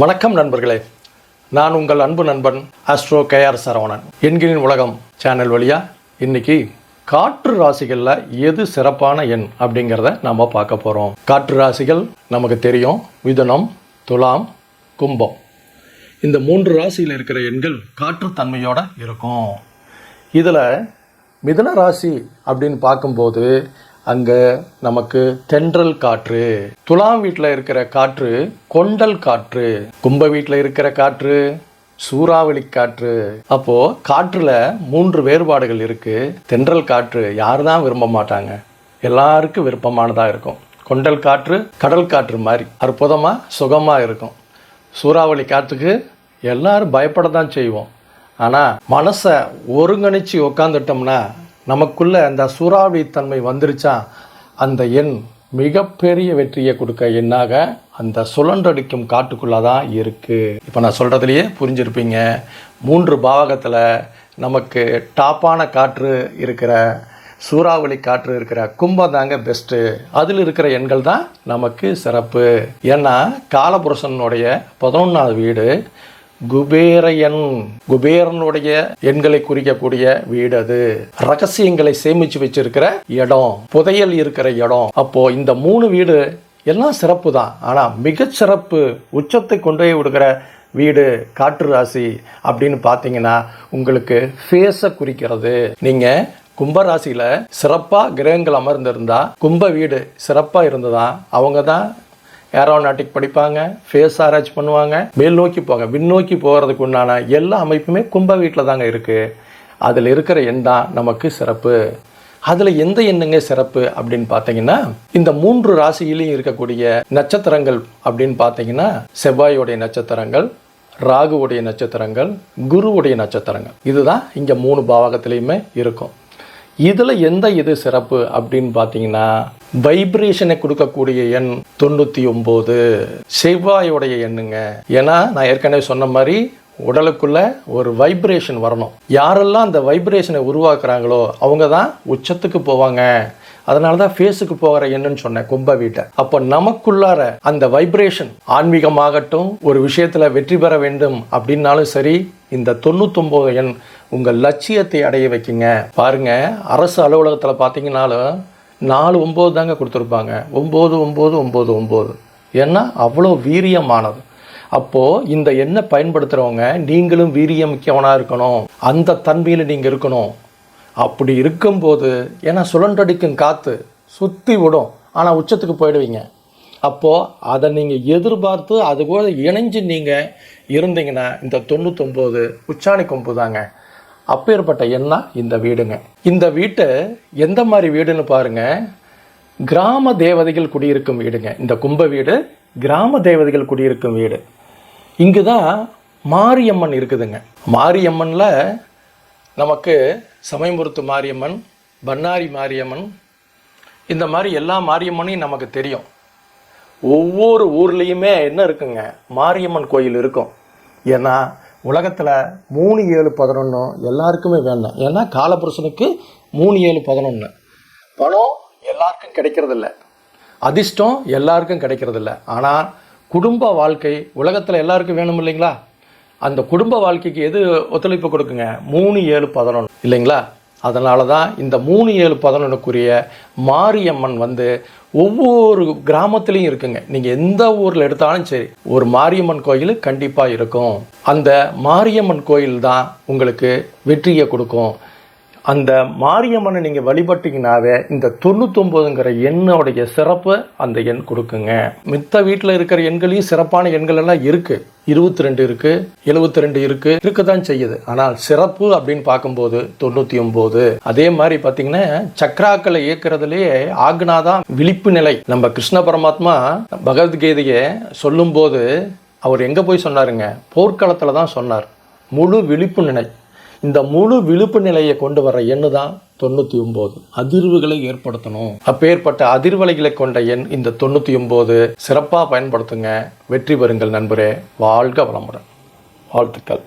வணக்கம் நண்பர்களே. நான் உங்கள் அன்பு நண்பன் அஸ்ட்ரோ கேஆர் சரவணன். எண்களின் உலகம் சேனல் வழியா இன்னைக்கு காற்று ராசிகளில் எது சிறப்பான எண் அப்படிங்கிறத நாம் பார்க்க போகிறோம் காற்று ராசிகள் நமக்கு தெரியும். மிதுனம் துலாம் கும்பம். இந்த மூன்று ராசியில் இருக்கிற எண்கள் காற்று தன்மையோடு இருக்கும். இதில் மிதுன ராசி அப்படின்னு பார்க்கும்போது அங்கே நமக்கு தென்றல் காற்று துலாம் வீட்டில் இருக்கிற காற்று கொண்டல் காற்று கும்ப வீட்டில் இருக்கிற காற்று சூறாவளி காற்று. அப்போ காற்றுல மூன்று வேறுபாடுகள் இருக்கு. தென்றல் காற்று யார் தான் விரும்ப மாட்டாங்க. எல்லாருக்கும் விருப்பமானதாக இருக்கும். கொண்டல் காற்று கடல் காற்று மாதிரி அற்புதமாக சுகமாக இருக்கும். சூறாவளி காற்றுக்கு எல்லாரும் பயப்பட தான் செய்வோம். ஆனால் மனசை ஒருங்கிணைச்சி உக்காந்துட்டோம்னா நமக்குள்ளே அந்த சூறாவளித்தன்மை வந்துருச்சா? அந்த எண் மிகப்பெரிய வெற்றியை கொடுக்க எண்ணாக அந்த சுழன்றடிக்கும் காட்டுக்குள்ளே தான் இருக்குது இப்போ நான் சொல்கிறதுலையே புரிஞ்சிருப்பீங்க. மூன்று பாவகத்தில் நமக்கு டாப்பான காற்று இருக்கிற சூறாவளி காற்று இருக்கிற கும்பம் தாங்க பெஸ்ட்டு அதில் இருக்கிற எண்கள் தான் நமக்கு சிறப்பு. ஏன்னா காலபுருஷனுடைய பதினொன்றாவது வீடு குபேரையன் குபேரனுடைய எண்களை குறிக்கக்கூடிய வீடு அது. ரகசியங்களை சேமிச்சு வச்சிருக்கிற இடம் புதையல் இருக்கிற இடம். அப்போ இந்த மூணு வீடு எல்லாம் சிறப்பு தான். ஆனால் மிகச்சிறப்பு உச்சத்தை கொண்டு போய் விடுகிற வீடு காற்று ராசி அப்படின்னு பார்த்தீங்கன்னா உங்களுக்கு ஃபேஸை குறிக்கிறது. நீங்கள் கும்பராசியில் சிறப்பாக கிரகங்கள் அமர்ந்திருந்தா கும்ப வீடு சிறப்பாக இருந்ததா? அவங்க தான் ஏரோநாட்டிக் படிப்பாங்க ஃபேஸ் ஆராய்ச்சி பண்ணுவாங்க மேல் நோக்கி போங்க விண்ணோக்கி போகிறதுக்கு உண்டான எல்லா அமைப்புமே கும்ப வீட்டில் தாங்க இருக்குது அதில் இருக்கிற எண் தான் நமக்கு சிறப்பு. அதில் எந்த எண்ணுங்க சிறப்பு அப்படின்னு பார்த்தீங்கன்னா இந்த மூன்று ராசியிலையும் இருக்கக்கூடிய நட்சத்திரங்கள் அப்படின்னு பார்த்தீங்கன்னா செவ்வாயுடைய நட்சத்திரங்கள் ராகுவுடைய நட்சத்திரங்கள் குருவுடைய நட்சத்திரங்கள். இதுதான் இங்கே மூணு பாவகத்திலையுமே இருக்கும். இதில் எந்த இது சிறப்பு அப்படின்னு பார்த்தீங்கன்னா வைப்ரேஷனை கொடுக்கக்கூடிய எண் தொண்ணூற்றி ஒம்பது செவ்வாயோடைய எண்ணுங்க. ஏன்னா நான் ஏற்கனவே சொன்ன மாதிரி உடலுக்குள்ள ஒரு வைப்ரேஷன் வரணும். யாரெல்லாம் அந்த வைப்ரேஷனை உருவாக்குறாங்களோ அவங்க தான் உச்சத்துக்கு போவாங்க. அதனால தான் ஃபேஸுக்கு போகிற என்னன்னு சொன்னேன் கும்ப வீட்டை. அப்போ நமக்குள்ளார அந்த வைப்ரேஷன் ஆன்மீகமாகட்டும் ஒரு விஷயத்தில் வெற்றி பெற வேண்டும் அப்படின்னாலும் சரி இந்த தொண்ணூத்தொம்பது எண் உங்கள் லட்சியத்தை அடைய வைக்குங்க. பாருங்க அரசு அலுவலகத்தில் பார்த்தீங்கன்னாலும் நாலு ஒம்பது தாங்க கொடுத்துருப்பாங்க. ஒம்பது ஒம்பது ஒம்பது ஒம்பது. ஏன்னா அவ்வளோ வீரியமானது. அப்போது இந்த எண்ணை பயன்படுத்துகிறவங்க நீங்களும் வீரியம் மிக்கவனாக இருக்கணும். அந்த தன்மையில் நீங்கள் இருக்கணும். அப்படி இருக்கும்போது ஏன்னா சுழன்றடிக்கும் காற்று சுற்றி விடும். ஆனால் உச்சத்துக்கு போயிடுவீங்க. அப்போது அதை நீங்கள் எதிர்பார்த்து அது கூட இணைஞ்சு நீங்கள் இருந்தீங்கன்னா இந்த தொண்ணூத்தொம்போது உச்சாணி கொம்பு தாங்க. அப்பேற்பட்ட எண்ணம் இந்த வீடுங்க. இந்த வீட்டை எந்த மாதிரி வீடுன்னு பாருங்கள் கிராம தேவதைகள் குடியிருக்கும் வீடுங்க. இந்த கும்ப வீடு கிராம தேவதைகள் குடியிருக்கும் வீடு. இங்கு தான் மாரியம்மன் இருக்குதுங்க. மாரியம்மனில் நமக்கு சமயபுரத்து மாரியம்மன் பண்ணாரி மாரியம்மன். இந்த மாதிரி எல்லா மாரியம்மனையும் நமக்கு தெரியும். ஒவ்வொரு ஊர்லேயுமே என்ன இருக்குங்க? மாரியம்மன் கோயில் இருக்கும். ஏன்னா உலகத்தில் மூணு ஏழு பதினொன்று எல்லாருக்குமே வேண்டாம். ஏன்னா காலபுருஷனுக்கு மூணு ஏழு பதினொன்று பணம் எல்லாருக்கும் கிடைக்கிறதில்ல. அதிர்ஷ்டம் எல்லாருக்கும் கிடைக்கிறதில்ல. ஆனால் குடும்ப வாழ்க்கை உலகத்தில் எல்லாருக்கும் வேணும் இல்லைங்களா? அந்த குடும்ப வாழ்க்கைக்கு எது ஒத்துழைப்பு கொடுக்குங்க? மூணு ஏழு பதினொன்று இல்லைங்களா? அதனால தான் இந்த மூணு ஏழு பதினொன்றுக்குரிய மாரியம்மன் வந்து ஒவ்வொரு கிராமத்துலேயும் இருக்குங்க. நீங்கள் எந்த ஊரில் எடுத்தாலும் சரி ஒரு மாரியம்மன் கோயில் கண்டிப்பாக இருக்கும். அந்த மாரியம்மன் கோயில் தான் உங்களுக்கு வெற்றியை கொடுக்கும். அந்த மாரியம்மனை நீங்கள் வழிபட்டீங்கனாவே இந்த தொண்ணூத்தொம்போதுங்கிற எண்ணோடைய சிறப்பு அந்த எண் கொடுக்குங்க. மித்த வீட்டில் இருக்கிற எண்களையும் சிறப்பான எண்கள் எல்லாம் இருக்குது இருபத்தி ரெண்டு இருக்குது எழுபத்தி ரெண்டு இருக்குது இருக்க தான் செய்யுது. ஆனால் சிறப்பு அப்படின்னு பார்க்கும்போது தொண்ணூற்றி ஒம்பது அதே மாதிரி பார்த்தீங்கன்னா சக்ராக்களை இயக்கிறதுலேயே ஆக்னா தான் விழிப்பு நிலை. நம்ம கிருஷ்ண பரமாத்மா பகவத்கீதையை சொல்லும்போது அவர் எங்கே போய் சொன்னாருங்க? போர்க்களத்தில் தான் சொன்னார். முழு விழிப்பு நிலை. இந்த முழு விழுப்பு நிலையை கொண்டு வர எண்ணு தான் தொண்ணூற்றி ஒம்பது அதிர்வுகளை ஏற்படுத்தணும். அப்பேற்பட்ட அதிர்வலைகளை கொண்ட எண் இந்த தொண்ணூற்றி ஒம்பது சிறப்பாக பயன்படுத்துங்க. வெற்றி பெறுங்கள் நண்பரே. வாழ்க வளமுடன். வாழ்த்துக்கள்.